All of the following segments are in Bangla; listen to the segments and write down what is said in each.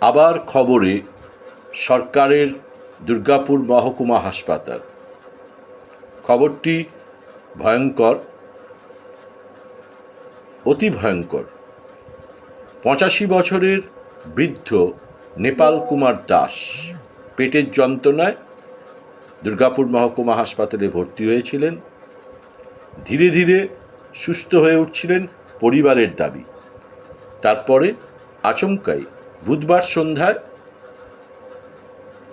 আবার খবরে সরকারের দুর্গাপুর মহকুমা হাসপাতাল। খবরটি ভয়ঙ্কর, অতি ভয়ঙ্কর। পঁচাশি বছরের বৃদ্ধ নেপাল কুমার দাস পেটের যন্ত্রণায় দুর্গাপুর মহকুমা হাসপাতালে ভর্তি হয়েছিলেন। ধীরে ধীরে সুস্থ হয়ে উঠছিলেন পরিবারের দাবি। তারপরে আচমকাই বুধবার সন্ধ্যায়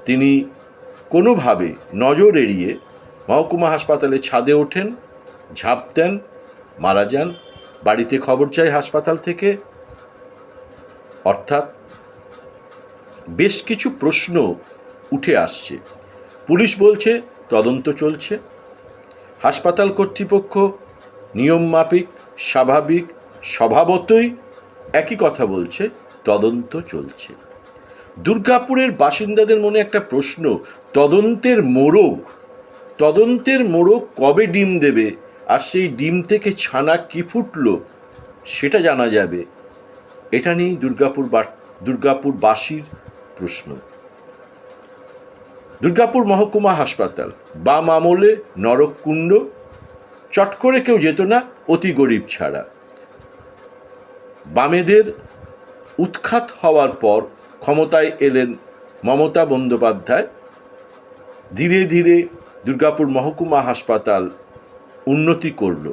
তিনি কোনোভাবে নজর এড়িয়ে মহকুমা হাসপাতালে ছাদে ওঠেন, ঝাঁপ দেন, মারা যান। বাড়িতে খবর চাই হাসপাতাল থেকে। অর্থাৎ বেশ কিছু প্রশ্ন উঠে আসছে। পুলিশ বলছে, তদন্ত চলছে। হাসপাতাল কর্তৃপক্ষ নিয়মমাফিক স্বাভাবিক, স্বভাবতই একই কথা বলছে। তদন্ত চলছে। দুর্গাপুরের বাসিন্দাদের মনে একটা প্রশ্ন, তদন্তের মোরগ তদন্তের মোরগ কবে ডিম দেবে? আর সেই ডিম থেকে ছানা কি ফুটলো, সেটা জানা যাবে। এটা নিয়েই দুর্গাপুর বা, দুর্গাপুরবাসীর প্রশ্ন। দুর্গাপুর মহকুমা হাসপাতাল, বাম আমলে নরককুণ্ড চট করে কেউ যেত না, অতি গরিব ছাড়া। বামেদের উৎখাত হওয়ার পর ক্ষমতায় এলেন মমতা বন্দ্যোপাধ্যায়। ধীরে ধীরে দুর্গাপুর মহকুমা হাসপাতাল উন্নতি করল।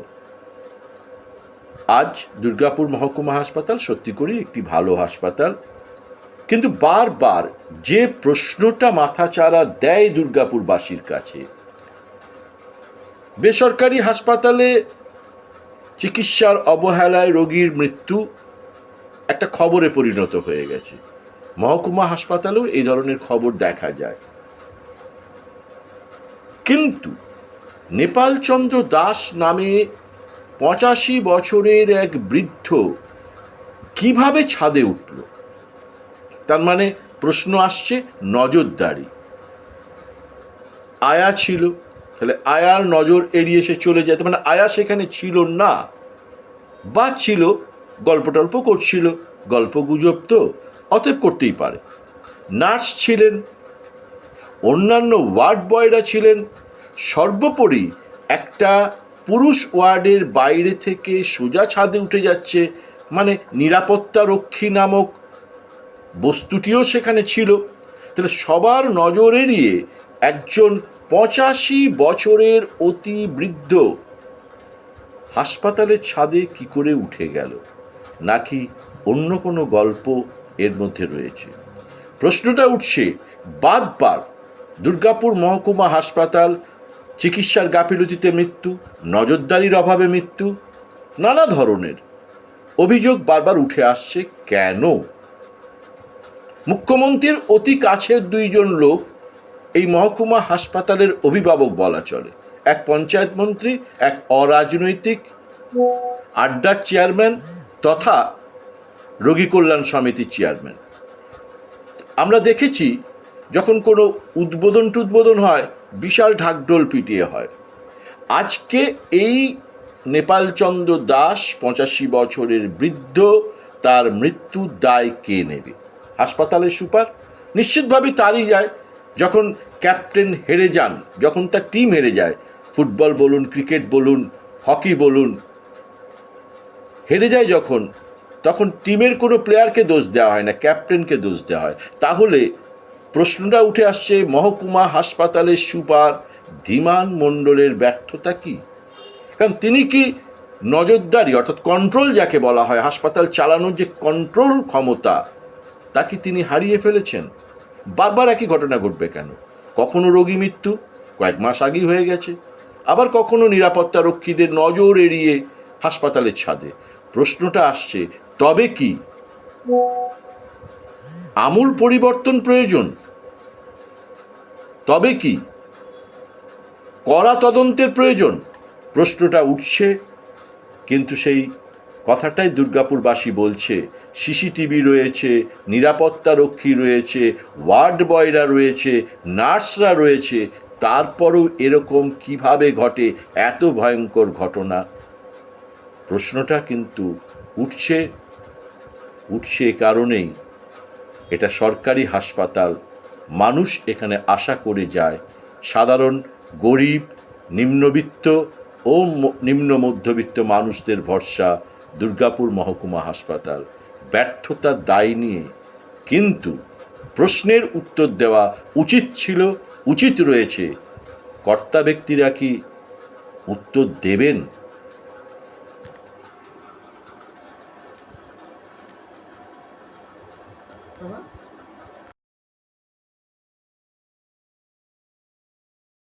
আজ দুর্গাপুর মহকুমা হাসপাতাল সত্যি করেই একটি ভালো হাসপাতাল। কিন্তু বারবার যে প্রশ্নটা মাথাচাড়া দেয় দুর্গাপুরবাসীর কাছে, বেসরকারি হাসপাতালে চিকিৎসার অবহেলায় রোগীর মৃত্যু একটা খবরে পরিণত হয়ে গেছে। মহকুমা হাসপাতালেও এই ধরনের খবর দেখা যায়। কিন্তু নেপালচন্দ্র দাস নামে পঁচাশি বছরের এক বৃদ্ধ কীভাবে ছাদে উঠল? তার মানে প্রশ্ন আসছে নজরদারি। আয়া ছিল। তাহলে আয়ার নজর এড়িয়ে সে চলে যেত মানে আয়া সেখানে ছিল না, বা ছিল গল্প টল্প করছিল, গল্প গুজব তো অতএব করতেই পারে। নার্স ছিলেন, অন্যান্য ওয়ার্ড বয়রা ছিলেন, সর্বোপরি একটা পুরুষ ওয়ার্ডের বাইরে থেকে সোজা ছাদে উঠে যাচ্ছে মানে নিরাপত্তা রক্ষী নামক বস্তুটিও সেখানে ছিল। তাহলে সবার নজর এড়িয়ে একজন পঁচাশি বছরের অতি বৃদ্ধ হাসপাতালের ছাদে কি করে উঠে গেল? নাকি অন্য কোনো গল্প এর মধ্যে রয়েছে? প্রশ্নটা উঠছে বারবার দুর্গাপুর মহকুমা হাসপাতাল, চিকিৎসার গাফিলতিতে মৃত্যু, নজরদারির অভাবে মৃত্যু, নানা ধরনের। অভিযোগ বারবার উঠে আসছে, কেন? মুখ্যমন্ত্রীর অতি কাছের দুইজন লোক এই মহকুমা হাসপাতালের অভিভাবক বলা চলে। এক পঞ্চায়েত মন্ত্রী, এক অরাজনৈতিক, আড্ডার চেয়ারম্যান তথা রোগী কল্যাণ সমিতির চেয়ারম্যান। আমরা দেখেছি যখন কোনো উদ্বোধন টুদ্বোধন হয়, বিশাল ঢাকঢোল পিটিয়ে হয়। আজকে এই নেপালচন্দ্র দাস পঁচাশি বছরের বৃদ্ধ, তার মৃত্যুর দায় কে নেবে? হাসপাতালের সুপার। নিশ্চিতভাবে তারই যায় যখন ক্যাপ্টেন হেরে যান, যখন তার টিম হেরে যায়, ফুটবল বলুন, ক্রিকেট বলুন, হকি বলুন হেরে যায় যখন, তখন টিমের কোনো প্লেয়ারকে দোষ দেওয়া হয় না, ক্যাপ্টেনকে দোষ দেওয়া হয়। তাহলে প্রশ্নটা উঠে আসছে, মহকুমা হাসপাতালের সুপার ধীমান মণ্ডলের ব্যর্থতা কি? কারণ তিনি কি নজরদারি, অর্থাৎ কন্ট্রোল যাকে বলা হয়, হাসপাতাল চালানোর যে কন্ট্রোল ক্ষমতা, তা কি তিনি হারিয়ে ফেলেছেন? বারবার একই ঘটনা ঘটবে কেন? কখনো রোগী মৃত্যু, কয়েক মাস আগেই হয়ে গেছে। আবার কখনো নিরাপত্তা রক্ষীদের নজর এড়িয়ে হাসপাতালের ছাদে। প্রশ্নটা আসছে, তবে কি? আমূল পরিবর্তন প্রয়োজন। তবে কি? কড়া তদন্তের প্রয়োজন। প্রশ্নটা উঠছে, কিন্তু সেই কথাটাই দুর্গাপুরবাসী বলছে। সিসিটিভি রয়েছে নিরাপত্তা রক্ষী রয়েছে, ওয়ার্ড বয়রা রয়েছে, নার্সরা রয়েছে। তারপরও এরকম কীভাবে ঘটে এত ভয়ঙ্কর ঘটনা? প্রশ্নটা কিন্তু উঠছে উঠছে এ কারণেই এটা সরকারি হাসপাতাল, মানুষ এখানে আশা করে যায়, সাধারণ, গরিব, নিম্নবিত্ত ও নিম্ন মধ্যবিত্ত মানুষদের ভরসা দুর্গাপুর মহকুমা হাসপাতাল। ব্যর্থতার দায় নিয়ে কিন্তু প্রশ্নের উত্তর দেওয়া উচিত ছিল, উচিত রয়েছে। কর্তা ব্যক্তিরা কি উত্তর দেবেন? 잠깐만.